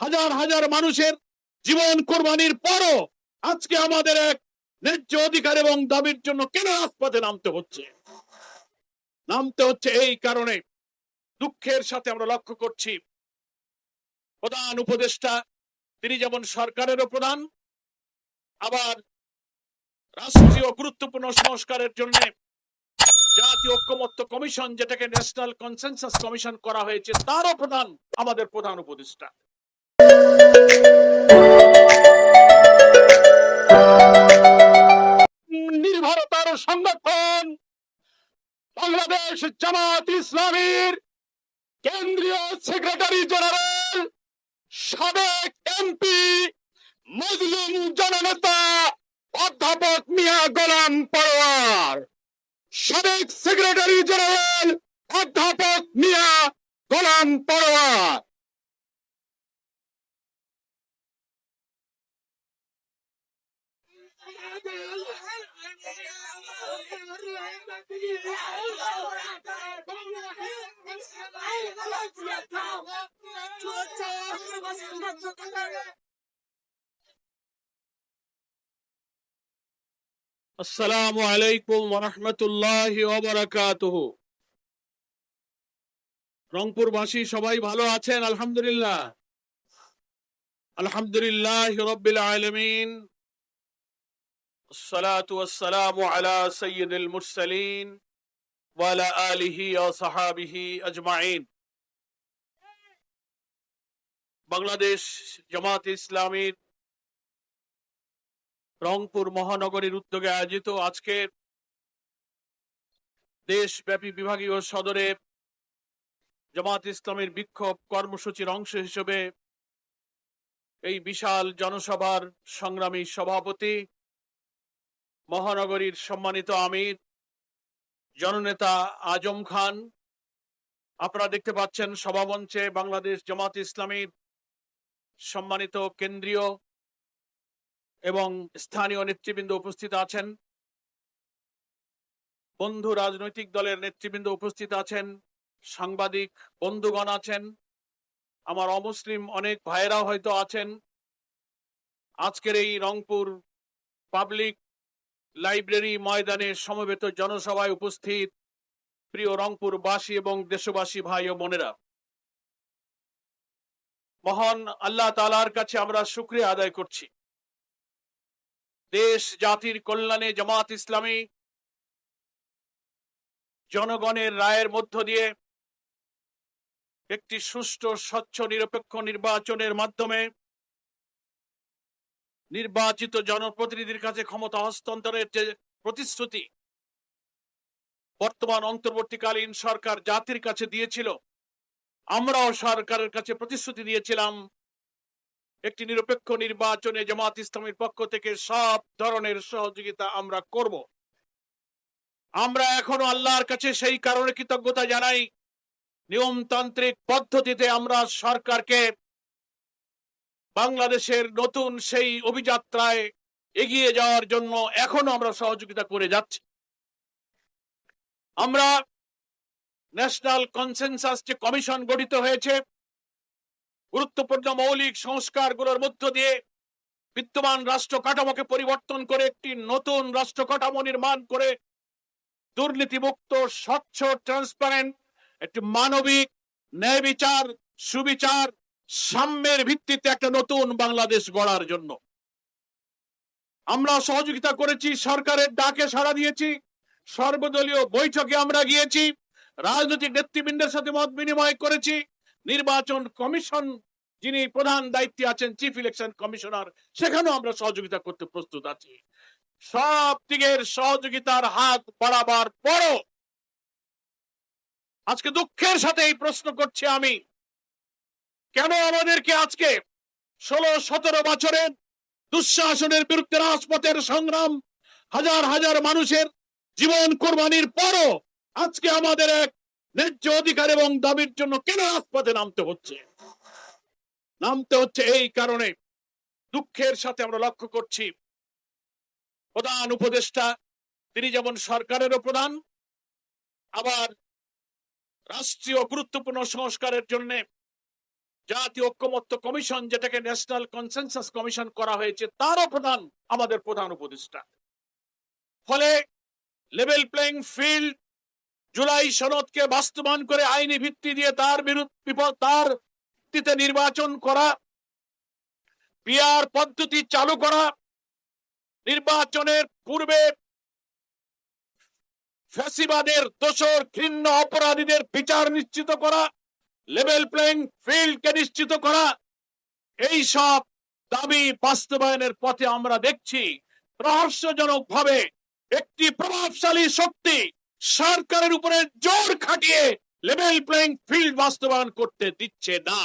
হাজার হাজার মানুষের জীবন কোরবানির পরও আজকে আমাদের এক ন্যায্য অধিকার এবং দাবির জন্য কেন রাজপথে নামতে হচ্ছে? নামতে হচ্ছে এই কারণে। দুঃখের সাথে আমরা লক্ষ্য করছি, প্রধান উপদেষ্টা, তিনি যেমন সরকারেরও প্রধান, আবার রাষ্ট্রীয় গুরুত্বপূর্ণ সংস্কারের জন্য জাতীয় ঐক্যমত্য কমিশন, যেটাকে ন্যাশনাল কনসেনসাস কমিশন করা হয়েছে, তারও প্রধান, আমাদের প্রধান উপদেষ্টা। নির্ভরতার সংগঠন বাংলাদেশ জামাত ইসলামীর কেন্দ্রীয় সেক্রেটারি জেনারেল, সাবেক এমপি মুসলিম জননেতা অধ্যাপক মিয়া গোলাম পরোয়ার, সাবেক সেক্রেটারি জেনারেল অধ্যাপক মিয়া গোলাম পরোয়ার। আসসালামু আলাইকুম ওরহমতুল্লাহ ওবরাকাতুহ রংপুরবাসী সবাই ভালো আছেন? আলহামদুলিল্লাহ। আলহামদুলিল্লাহ রব্বিল আলমিন। الصلاة والسلام على سيد المرسلين وعلى آله وصحابه أجمعين বাংলাদেশ জামাত ইসলামীর রংপুর মহানগরীর উদ্যোগে আয়োজিত আজকে দেশব্যাপী বিভাগীয় সদরে জামাত ইসলামের বিক্ষোভ কর্মসূচির অংশ হিসেবে এই বিশাল জনসভার সংগ্রামী সভাপতি মহানগরীর সম্মানিত আমির, জননেতা আজম খান। আপনারা দেখতে পাচ্ছেন সভামঞ্চে বাংলাদেশ জামাত ইসলামীর সম্মানিত কেন্দ্রীয় এবং স্থানীয় নেতৃবৃন্দ উপস্থিত আছেন। বন্ধু রাজনৈতিক দলের নেতৃবৃন্দ উপস্থিত আছেন, সাংবাদিক বন্ধুগণ আছেন, আমার অমুসলিম অনেক ভাইয়েরাও হয়তো আছেন। আজকের এই রংপুর পাবলিক লাইব্রেরি ময়দানে সমবেত জনসভায় উপস্থিত প্রিয় রংপুরবাসী এবং দেশবাসী ভাই ও বোনেরা। মহান আল্লাহ তালার কাছে আমরা শুক্রিয়া আদায় করছি। দেশ, জাতির কল্যাণে জামাত ইসলামী জনগণের রায়ের মধ্য দিয়ে একটি সুষ্ঠু, স্বচ্ছ, নিরপেক্ষ নির্বাচনের মাধ্যমে নির্বাচিত জনপ্রতিনিধির কাছে ক্ষমতা হস্তান্তরের যে প্রতিশ্রুতি, বর্তমান অন্তর্বর্তীকালীন সরকার জাতির কাছে দিয়েছিল, আমরাও সরকারের কাছে প্রতিশ্রুতি দিয়েছিলাম। একটি নিরপেক্ষ নির্বাচনে জামাত ইসলামের পক্ষ থেকে সব ধরনের সহযোগিতা আমরা করব। আমরা এখনও আল্লাহর কাছে সেই কারণে কৃতজ্ঞতা জানাই। নিয়মতান্ত্রিক পদ্ধতিতে আমরা সরকারকে বাংলাদেশের নতুন সেই অভিযাত্রায় এগিয়ে যাওয়ার জন্য এখনও আমরা সহযোগিতা করে যাচ্ছি। আমরা ন্যাশনাল কনসেনসাস যে কমিশন গঠিত হয়েছে, গুরুত্বপূর্ণ মৌলিক সংস্কারগুলোর মধ্য দিয়ে বিদ্যমান রাষ্ট্র কাঠামোকে পরিবর্তন করে একটি নতুন রাষ্ট্র কাঠামো নির্মাণ করে দুর্নীতিমুক্ত, স্বচ্ছ, ট্রান্সপারেন্ট, একটি মানবিক ন্যায় বিচার সুবিচার সাম্যের ভিত্তিতে একটা নতুন বাংলাদেশ গড়ার জন্য। আমরা সহযোগিতা করেছি, সরকারের ডাকে সাড়া দিয়েছি, সর্বদলীয় বৈঠকে আমরা গিয়েছি, রাজনৈতিক নেতৃবৃন্দের সাথে মত বিনিময় করেছি, নির্বাচন কমিশন যিনি প্রধান দায়িত্বে আছেন চিফ ইলেকশন কমিশনার সেখানেও আমরা সহযোগিতা করতে প্রস্তুত আছি। সব দিকের সহযোগিতার হাত বাড়াবার পরও আজকে দুঃখের সাথে এই প্রশ্ন করছি আমি। কেন আমাদেরকে আজকে ষোলো, সতেরো বছরের দুঃশাসনের বিরুদ্ধে রাজপথের সংগ্রাম হাজার হাজার মানুষের জীবন কোরবানির পরও আজকে আমাদের এক ন্যায্য অধিকার এবং দাবির জন্য কেন রাজপথে নামতে হচ্ছে? নামতে হচ্ছে এই কারণে। দুঃখের সাথে আমরা লক্ষ্য করছি, প্রধান উপদেষ্টা, তিনি যেমন সরকারেরও প্রধান, আবার রাষ্ট্রীয় গুরুত্বপূর্ণ সংস্কারের জন্য জাতীয় ঐক্যমত্য কমিশন, যেটাকে ন্যাশনাল কনসেনসাস কমিশন করা হয়েছে, তারও প্রধান আমাদের প্রধান উপদেষ্টা। ফলে লেভেল প্লেইং ফিল্ড জুলাই সনদকে বাস্তবায়ন করে আইনি ভিত্তি দিয়ে তার বিরুদ্ধে তার নির্বাচন করা পিআর পদ্ধতি চালু করা, নির্বাচনের পূর্বে ফ্যাসিবাদের দোষর ঘৃণ্য অপরাধীদের বিচার নিশ্চিত করা লেভেল প্লেইং ফিল্ডকে নিশ্চিত করা। এই সব দাবি বাস্তবায়নের পথে আমরা দেখছি, রহস্যজনক ভাবে একটি প্রভাবশালী শক্তি সরকারের উপরে জোর খাটিয়ে লেভেল প্লেইং ফিল্ড বাস্তবায়ন করতে দিচ্ছে না।